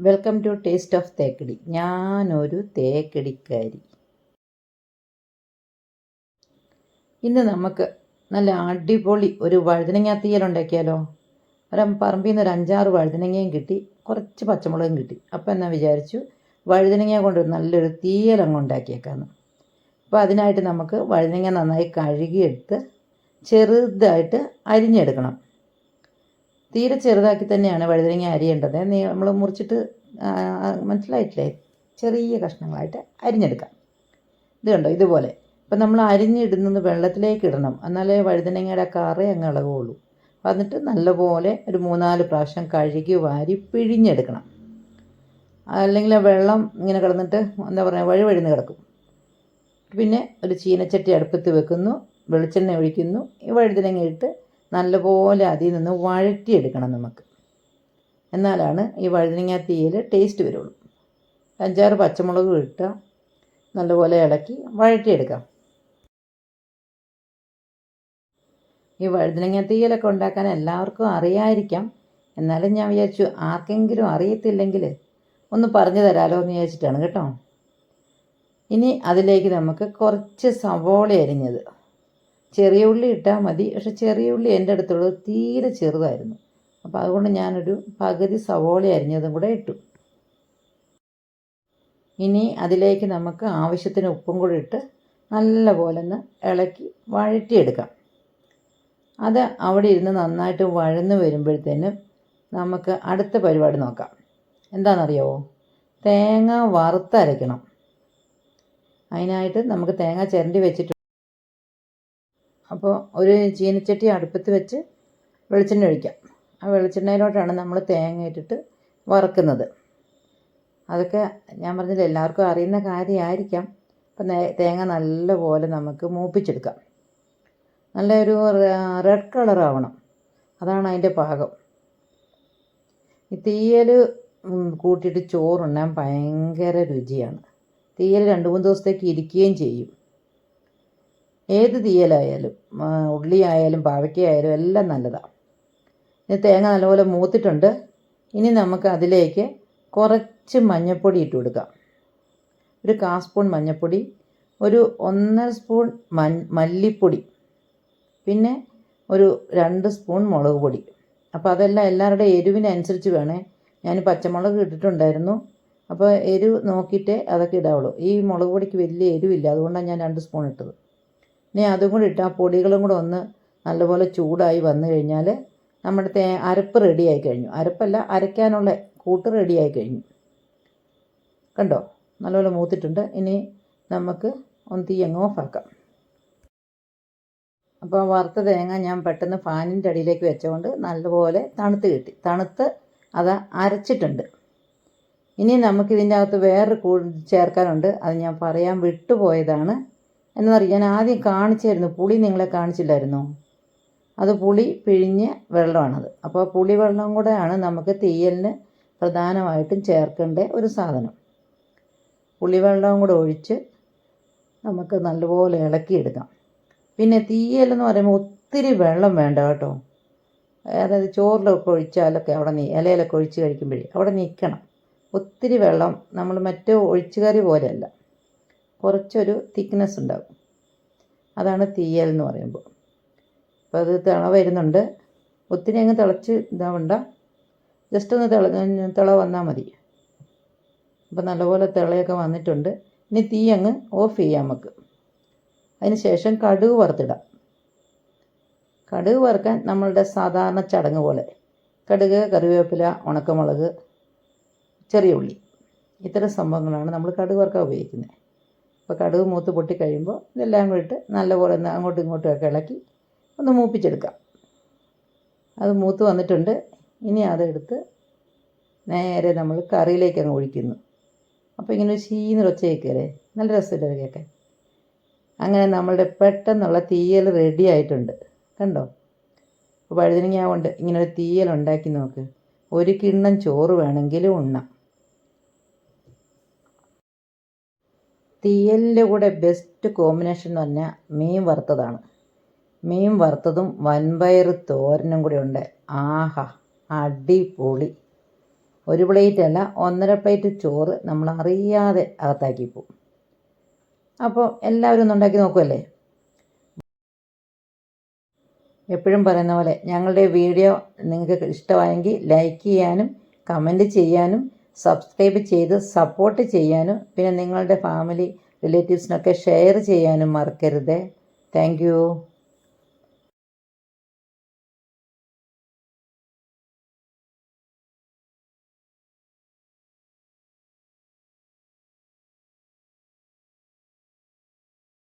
Welcome to taste of Thekkady. ഞാനൊരു തേക്കടിക്കാരി. ഇന്ന് നമുക്ക് നല്ല അടിപൊളി ഒരു വഴുതനങ്ങ തീയൽ ഉണ്ടാക്കിയാലോ? ഒരു പറമ്പിൽ നിന്ന് ഒരു അഞ്ചാറ് വഴുതനങ്ങയും കിട്ടി കുറച്ച് പച്ചമുളകും കിട്ടി. അപ്പോൾ എന്നാ വിചാരിച്ചു? വഴുതനങ്ങ കൊണ്ട് നല്ലൊരു തീയൽ അങ്ങ് ഉണ്ടാക്കിയേക്കാന്ന്. അപ്പോൾ അതിനായിട്ട് നമുക്ക് വഴുതനങ്ങ നന്നായി കഴുകിയെടുത്ത് ചെറുതായിട്ട് അരിഞ്ഞെടുക്കണം. തീരെ ചെറുതാക്കി തന്നെയാണ് വഴുതനങ്ങ അരിയേണ്ടത്. നമ്മൾ മുറിച്ചിട്ട് മനസ്സിലായിട്ടില്ലേ? ചെറിയ കഷ്ണങ്ങളായിട്ട് അരിഞ്ഞെടുക്കാം. ഇത് കണ്ടോ? ഇതുപോലെ. അപ്പം നമ്മൾ അരിഞ്ഞിടുന്നത് വെള്ളത്തിലേക്ക് ഇടണം. എന്നാലേ വഴുതനങ്ങയുടെ കറി അങ്ങ് ഇളകുള്ളൂ എന്നിട്ട് നല്ലപോലെ ഒരു മൂന്നാൽ പ്രാവശ്യം കഴുകി വാരി പിഴിഞ്ഞെടുക്കണം. അല്ലെങ്കിൽ ആ വെള്ളം ഇങ്ങനെ കിടന്നിട്ട് എന്താ പറയുക വഴി വഴിന്ന് കിടക്കും. പിന്നെ ഒരു ചീനച്ചട്ടി അടുപ്പത്ത് വെക്കുന്നു. വെളിച്ചെണ്ണ ഒഴിക്കുന്നു. ഈ വഴുതനങ്ങ ഇട്ട് നല്ലപോലെ അതിൽ നിന്ന് വഴറ്റിയെടുക്കണം നമുക്ക്. എന്നാലാണ് ഈ വഴുതനങ്ങ തീയിൽ ടേസ്റ്റ് വരുള്ളൂ. അഞ്ചാറ് പച്ചമുളക് ഇട്ട് നല്ലപോലെ ഇളക്കി വഴറ്റിയെടുക്കാം. ഈ വഴുതനങ്ങ തീയലൊക്കെ ഉണ്ടാക്കാൻ എല്ലാവർക്കും അറിയായിരിക്കാം. എന്നാലും ഞാൻ വിചാരിച്ചു ആർക്കെങ്കിലും അറിയത്തില്ലെങ്കിൽ ഒന്ന് പറഞ്ഞു തരാമല്ലോ എന്ന് വിചാരിച്ചിട്ടാണ് കേട്ടോ. ഇനി അതിലേക്ക് നമുക്ക് കുറച്ച് സവോള അരിഞ്ഞത്. ചെറിയ ഉള്ളി ഇട്ടാൽ മതി. പക്ഷെ ചെറിയ ഉള്ളി എന്റെ അടുത്തുള്ളത് തീരെ ചെറുതായിരുന്നു. അപ്പോൾ അതുകൊണ്ട് ഞാനൊരു പകുതി സവോള അരിഞ്ഞതും കൂടെ ഇട്ടു. ഇനി അതിലേക്ക് നമുക്ക് ആവശ്യത്തിന് ഉപ്പും കൂടി ഇട്ട് നല്ല പോലെ ഒന്ന് ഇളക്കി വഴറ്റിയെടുക്കാം. അത് അവിടെ ഇരുന്ന് നന്നായിട്ട് വഴന്ന് വരുമ്പോഴത്തേനും നമുക്ക് അടുത്ത പരിപാടി നോക്കാം. എന്താണെന്നറിയാവോ? തേങ്ങ വറുത്തരയ്ക്കണം. അതിനായിട്ട് നമുക്ക് തേങ്ങ ചിരണ്ടി വെച്ചിട്ട് അപ്പോൾ ഒരു ചീനച്ചട്ടി അടുപ്പത്ത് വെച്ച് വെളിച്ചെണ്ണ ഒഴിക്കാം. ആ വെളിച്ചെണ്ണയിലോട്ടാണ് നമ്മൾ തേങ്ങ ഇട്ടിട്ട് വറുക്കുന്നത്. അതൊക്കെ ഞാൻ പറഞ്ഞില്ല എല്ലാവർക്കും അറിയുന്ന കാര്യമായിരിക്കാം. അപ്പം തേങ്ങ നല്ലപോലെ നമുക്ക് മൂപ്പിച്ചെടുക്കാം. നല്ലൊരു റെഡ് കളർ ആവണം അതാണ് അതിന്റെ പാകം. ഈ തീയൽ കൂട്ടിയിട്ട് ചോറുണ്ണാൻ ഭയങ്കര രുചിയാണ്. തീയൽ രണ്ട് മൂന്ന് ദിവസത്തേക്ക് ഇരിക്കുകയും ചെയ്യും. ഏത് തീയലായാലും ഉള്ളിയായാലും ഉള്ളി ആയാലും പാവയ്ക്ക എല്ലാം നല്ലതാണ് ഇനി തേങ്ങ നല്ലപോലെ മൂത്തിട്ടുണ്ട്. ഇനി നമുക്ക് അതിലേക്ക് കുറച്ച് മഞ്ഞൾപ്പൊടി ഇട്ട് കൊടുക്കാം. ഒരു കാ സ്പൂൺ മഞ്ഞൾപ്പൊടി ഒരു ഒന്നര സ്പൂൺ മൻ മല്ലിപ്പൊടി പിന്നെ ഒരു രണ്ട് സ്പൂൺ മുളക് പൊടി. അപ്പോൾ അതെല്ലാം എല്ലാവരുടെ എരിവിനനുസരിച്ച് വേണേ. ഞാൻ പച്ചമുളക് ഇട്ടിട്ടുണ്ടായിരുന്നു. അപ്പോൾ എരിവ് നോക്കിയിട്ടേ അതൊക്കെ ഇടാവുള്ളൂ. ഈ മുളക് പൊടിക്ക് വലിയ എരിവില്ല. അതുകൊണ്ടാണ് ഞാൻ രണ്ട് സ്പൂൺ ഇട്ടത്. ഇനി അതും കൂടി ഇട്ട് ആ പൊടികളും കൂടെ ഒന്ന് നല്ലപോലെ ചൂടായി വന്നു കഴിഞ്ഞാൽ നമ്മുടെ തേ അരപ്പ് റെഡിയായി കഴിഞ്ഞു. അരപ്പല്ല അരയ്ക്കാനുള്ള കൂട്ട് റെഡിയായി കഴിഞ്ഞു. കണ്ടോ? നല്ലപോലെ മൂത്തിട്ടുണ്ട്. ഇനി നമുക്ക് ഒന്ന് തീ അങ്ങ് ഓഫാക്കാം അപ്പോൾ വറുത്ത തേങ്ങ ഞാൻ പെട്ടെന്ന് ഫാനിന്റെ അടിയിലേക്ക് വെച്ചുകൊണ്ട് നല്ലപോലെ തണുത്ത് കിട്ടി. തണുത്ത് അത് അരച്ചിട്ടുണ്ട്. ഇനി നമുക്കിതിന്റെ അകത്ത് വേറൊരു ചേർക്കാനുണ്ട്. അത് ഞാൻ പറയാൻ വിട്ടുപോയതാണ്. എന്നറിയാം ഞാൻ ആദ്യം കാണിച്ചായിരുന്നു പുളി നിങ്ങളെ കാണിച്ചില്ലായിരുന്നോ? അത് പുളി പിഴിഞ്ഞ വെള്ളമാണത്. അപ്പോൾ പുളി വെള്ളം കൂടെയാണ് നമുക്ക് തീയലിന് പ്രധാനമായിട്ടും ചേർക്കേണ്ട ഒരു സാധനം. പുളിവെള്ളവും കൂടെ ഒഴിച്ച് നമുക്ക് നല്ലപോലെ ഇളക്കിയെടുക്കാം. പിന്നെ തീയലെന്ന് പറയുമ്പോൾ ഒത്തിരി വെള്ളം വേണ്ട കേട്ടോ. അതായത് ചോറിലൊക്കെ ഒഴിച്ചാലൊക്കെ അവിടെ നീ ഇലയിലൊക്കെ ഒഴിച്ച് കഴിക്കുമ്പോഴേ അവിടെ നിൽക്കണം. ഒത്തിരി വെള്ളം നമ്മൾ മറ്റേ ഒഴിച്ചുകറി പോലെയല്ല. കുറച്ചൊരു തിക്നെസ് ഉണ്ടാകും അതാണ് തീയൽ എന്ന് പറയുമ്പോൾ. അപ്പോൾ അത് തിള വരുന്നുണ്ട്. ഒത്തിരി അങ്ങ് തിളച്ച് ഇതാവണ്ട. ജസ്റ്റ് ഒന്ന് തിള തിള വന്നാൽ മതി. അപ്പോൾ നല്ലപോലെ തിളയൊക്കെ വന്നിട്ടുണ്ട്. ഇനി തീ അങ്ങ് ഓഫ് ചെയ്യാം നമുക്ക്. അതിന് ശേഷം കടുക് വറുത്തിടാം. കടുക് വറുക്കാൻ നമ്മളുടെ സാധാരണ ചടങ്ങ് പോലെ. കടുക് കറിവേപ്പില ഉണക്കമുളക് ചെറിയ ഉള്ളി. ഇത്തരം സംഭവങ്ങളാണ് നമ്മൾ കടുക് വറുക്കാൻ ഉപയോഗിക്കുന്നത്. അപ്പോൾ കടുക് മൂത്ത് പൊട്ടി കഴിയുമ്പോൾ ഇതെല്ലാം കൂടി നല്ലപോലെ ഒന്ന് അങ്ങോട്ടും ഇങ്ങോട്ടും ഒക്കെ ഇളക്കി ഒന്ന് മൂപ്പിച്ചെടുക്കാം. അത് മൂത്ത് വന്നിട്ടുണ്ട്. ഇനി അതെടുത്ത് നേരെ നമ്മൾ കറിയിലേക്ക് അങ്ങ് ഒഴിക്കുന്നു. അപ്പോൾ ഇങ്ങനെ ഒരു ചീന്ന് ഒച്ച നല്ല രസമില്ല അത് കേൾക്കാൻ അങ്ങനെ നമ്മളുടെ പെട്ടെന്നുള്ള തീയൽ റെഡി ആയിട്ടുണ്ട്. കണ്ടോ? വഴുതനങ്ങ കൊണ്ട് ഇങ്ങനെ ഒരു തീയൽ ഉണ്ടാക്കി നോക്ക്. ഒരു കിണ്ണം ചോറ് വേണമെങ്കിലും ഉണ്ണാം. തീയലിന്റെ കൂടെ ബെസ്റ്റ് കോമ്പിനേഷൻ എന്ന് പറഞ്ഞാൽ മീൻ വറുത്തതാണ്. മീൻ വറുത്തതും വൻപയർ തോരനും കൂടെ ഉണ്ട്. ആഹാ അടിപൊളി. ഒരു പ്ലേറ്റ് അല്ല ഒന്നര പ്ലേറ്റ് ചോറ് നമ്മൾ അറിയാതെ അകത്താക്കി പോകും അപ്പോൾ എല്ലാവരും ഒന്ന് ഉണ്ടാക്കി നോക്കുമല്ലേ എപ്പോഴും പറയുന്ന പോലെ ഞങ്ങളുടെ വീഡിയോ നിങ്ങൾക്ക് ഇഷ്ടമായെങ്കിൽ ലൈക്ക് ചെയ്യാനും കമന്റ് ചെയ്യാനും സബ്സ്ക്രൈബ് ചെയ്ത് സപ്പോർട്ട് ചെയ്യാനും പിന്നെ നിങ്ങളുടെ ഫാമിലി റിലേറ്റീവ്സിനൊക്കെ ഷെയർ ചെയ്യാനും മറക്കരുത്. താങ്ക്